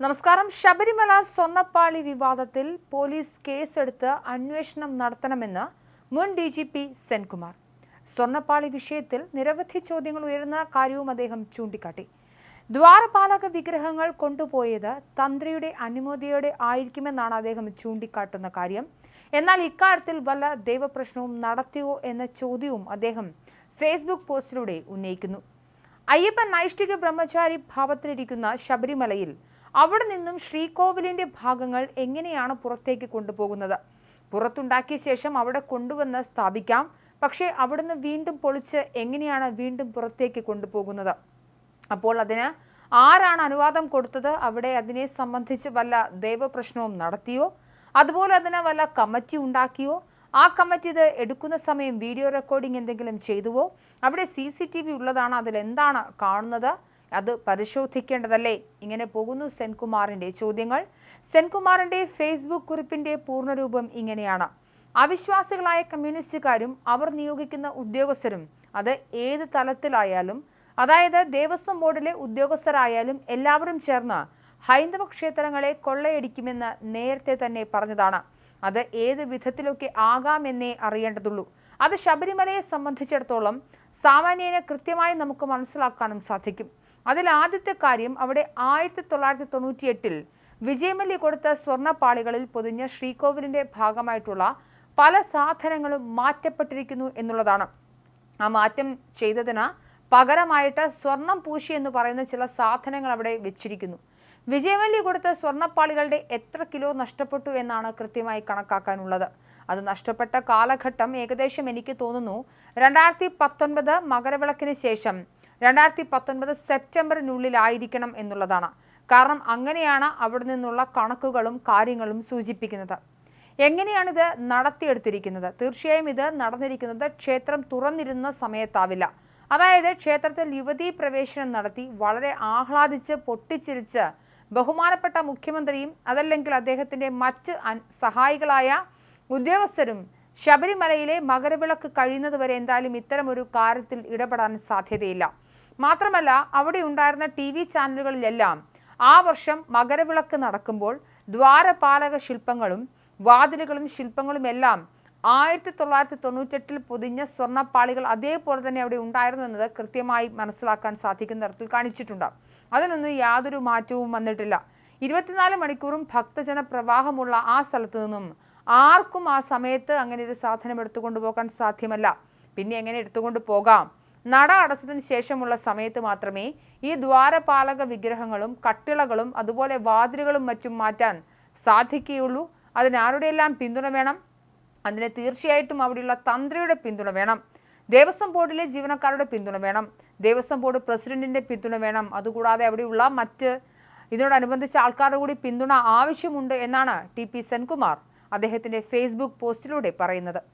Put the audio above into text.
നമസ്കാരം. ശബരിമല സ്വർണപ്പാളി വിവാദത്തിൽ പോലീസ് കേസെടുത്ത് അന്വേഷണം നടത്തണമെന്ന് മുൻ ഡി ജി പി സെൻകുമാർ. സ്വർണപ്പാളി വിഷയത്തിൽ നിരവധി ചോദ്യങ്ങൾ ഉയർന്ന കാര്യവും അദ്ദേഹം ചൂണ്ടിക്കാട്ടി. ദ്വാരപാലക വിഗ്രഹങ്ങൾ കൊണ്ടുപോയത് തന്ത്രിയുടെ അനുമതിയോടെ ആയിരിക്കുമെന്നാണ് അദ്ദേഹം ചൂണ്ടിക്കാട്ടുന്ന കാര്യം. എന്നാൽ ഇക്കാര്യത്തിൽ വല്ല ദൈവപ്രശ്നവും നടത്തിയോ എന്ന ചോദ്യവും അദ്ദേഹം ഫേസ്ബുക്ക് പോസ്റ്റിലൂടെ ഉന്നയിക്കുന്നു. അയ്യപ്പൻ നൈഷ്ഠിക ബ്രഹ്മചാരി ഭാവത്തിലിരിക്കുന്ന ശബരിമലയിൽ അവിടെ നിന്നും ശ്രീകോവിലിന്റെ ഭാഗങ്ങൾ എങ്ങനെയാണ് പുറത്തേക്ക് കൊണ്ടുപോകുന്നത്? പുറത്തുണ്ടാക്കിയ ശേഷം അവിടെ കൊണ്ടുവന്ന് സ്ഥാപിക്കാം. പക്ഷേ അവിടുന്ന് വീണ്ടും പൊളിച്ച് എങ്ങനെയാണ് വീണ്ടും പുറത്തേക്ക് കൊണ്ടുപോകുന്നത്? അപ്പോൾ അതിന് ആരാണ് അനുവാദം കൊടുത്തത്? അവിടെ അതിനെ സംബന്ധിച്ച് വല്ല ദൈവപ്രശ്നവും നടത്തിയോ? അതുപോലെ അതിന് വല്ല കമ്മിറ്റി ഉണ്ടാക്കിയോ? ആ കമ്മിറ്റി ഇത് എടുക്കുന്ന സമയം വീഡിയോ റെക്കോർഡിംഗ് എന്തെങ്കിലും ചെയ്തുവോ? അവിടെ സി സി ടി വി ഉള്ളതാണ്. അതിൽ എന്താണ് കാണുന്നത്? അത് പരിശോധിക്കേണ്ടതല്ലേ? ഇങ്ങനെ പോകുന്നു സെൻകുമാറിന്റെ ചോദ്യങ്ങൾ. സെൻകുമാറിന്റെ ഫേസ്ബുക്ക് കുറിപ്പിന്റെ പൂർണരൂപം ഇങ്ങനെയാണ്. അവിശ്വാസികളായ കമ്മ്യൂണിസ്റ്റുകാരും അവർ നിയോഗിക്കുന്ന ഉദ്യോഗസ്ഥരും അത് ഏത് തലത്തിലായാലും അതായത് ദേവസ്വം ബോർഡിലെ ഉദ്യോഗസ്ഥരായാലും എല്ലാവരും ചേർന്ന് ഹൈന്ദവ ക്ഷേത്രങ്ങളെ കൊള്ളയടിക്കുമെന്ന് നേരത്തെ തന്നെ പറഞ്ഞതാണ്. അത് ഏത് വിധത്തിലൊക്കെ ആകാമെന്നേ അറിയേണ്ടതുള്ളൂ. അത് ശബരിമലയെ സംബന്ധിച്ചിടത്തോളം സാമാന്യേനെ കൃത്യമായി നമുക്ക് മനസ്സിലാക്കാനും സാധിക്കും. അതിൽ ആദ്യത്തെ കാര്യം അവിടെ ആയിരത്തി തൊള്ളായിരത്തി തൊണ്ണൂറ്റി എട്ടിൽ വിജയമല്യ കൊടുത്ത സ്വർണപ്പാളികളിൽ പൊതിഞ്ഞ ശ്രീകോവിലിന്റെ ഭാഗമായിട്ടുള്ള പല സാധനങ്ങളും മാറ്റപ്പെട്ടിരിക്കുന്നു എന്നുള്ളതാണ്. ആ മാറ്റം ചെയ്തതിന് പകരമായിട്ട് സ്വർണം പൂശി എന്ന് പറയുന്ന ചില സാധനങ്ങൾ അവിടെ വെച്ചിരിക്കുന്നു. വിജയമല്യ കൊടുത്ത സ്വർണപ്പാളികളുടെ എത്ര കിലോ നഷ്ടപ്പെട്ടു എന്നാണ് കൃത്യമായി കണക്കാക്കാനുള്ളത്. അത് നഷ്ടപ്പെട്ട കാലഘട്ടം ഏകദേശം എനിക്ക് തോന്നുന്നു രണ്ടായിരത്തി പത്തൊൻപത് മകരവിളക്കിന് ശേഷം രണ്ടായിരത്തി പത്തൊൻപത് സെപ്റ്റംബറിനുള്ളിലായിരിക്കണം എന്നുള്ളതാണ്. കാരണം അങ്ങനെയാണ് അവിടെ നിന്നുള്ള കണക്കുകളും കാര്യങ്ങളും സൂചിപ്പിക്കുന്നത്. എങ്ങനെയാണിത് നടത്തിയെടുത്തിരിക്കുന്നത്? തീർച്ചയായും ഇത് നടന്നിരിക്കുന്നത് ക്ഷേത്രം തുറന്നിരുന്ന സമയത്താവില്ല. അതായത് ക്ഷേത്രത്തിൽ യുവതീ പ്രവേശനം നടത്തി വളരെ ആഹ്ലാദിച്ച് പൊട്ടിച്ചിരിച്ച് ബഹുമാനപ്പെട്ട മുഖ്യമന്ത്രിയും അതല്ലെങ്കിൽ അദ്ദേഹത്തിന്റെ മറ്റ് സഹായികളായ ഉദ്യോഗസ്ഥരും ശബരിമലയിലെ മകരവിളക്ക് കഴിയുന്നതുവരെ എന്തായാലും ഇത്തരമൊരു കാര്യത്തിൽ ഇടപെടാൻ സാധ്യതയില്ല. മാത്രമല്ല അവിടെ ഉണ്ടായിരുന്ന ടി വി ചാനലുകളിലെല്ലാം ആ വർഷം മകരവിളക്ക് നടക്കുമ്പോൾ ദ്വാരപാലക ശില്പങ്ങളും വാതിലുകളും ശില്പങ്ങളുമെല്ലാം ആയിരത്തി തൊള്ളായിരത്തി തൊണ്ണൂറ്റെട്ടിൽ പൊതിഞ്ഞ സ്വർണപ്പാളികൾ അതേപോലെ തന്നെ അവിടെ ഉണ്ടായിരുന്നു എന്നത് കൃത്യമായി മനസ്സിലാക്കാൻ സാധിക്കുന്ന തരത്തിൽ കാണിച്ചിട്ടുണ്ട്. അതിനൊന്നും യാതൊരു മാറ്റവും വന്നിട്ടില്ല. ഇരുപത്തിനാല് മണിക്കൂറും ഭക്തജന പ്രവാഹമുള്ള ആ സ്ഥലത്തു നിന്നും ആർക്കും ആ സമയത്ത് അങ്ങനെ ഒരു സാധനം എടുത്തുകൊണ്ട് പോകാൻ സാധ്യമല്ല. പിന്നെ എങ്ങനെ എടുത്തുകൊണ്ട് പോകാം? നട അടച്ചതിന് ശേഷമുള്ള സമയത്ത് മാത്രമേ ഈ ദ്വാരപാലക വിഗ്രഹങ്ങളും കട്ടിളകളും അതുപോലെ വാതിലുകളും മറ്റും മാറ്റാൻ സാധിക്കുകയുള്ളൂ. അതിനാരുടെയെല്ലാം പിന്തുണ വേണം? അതിന് തീർച്ചയായിട്ടും അവിടെയുള്ള തന്ത്രിയുടെ പിന്തുണ വേണം. ദേവസ്വം ബോർഡിലെ ജീവനക്കാരുടെ പിന്തുണ വേണം. ദേവസ്വം ബോർഡ് പ്രസിഡന്റിന്റെ പിന്തുണ വേണം. അതുകൂടാതെ അവിടെയുള്ള മറ്റ് ഇതിനോടനുബന്ധിച്ച ആൾക്കാരുടെ കൂടി പിന്തുണ ആവശ്യമുണ്ട് എന്നാണ് ടി പി സെൻകുമാർ അദ്ദേഹത്തിന്റെ ഫേസ്ബുക്ക് പോസ്റ്റിലൂടെ പറയുന്നത്.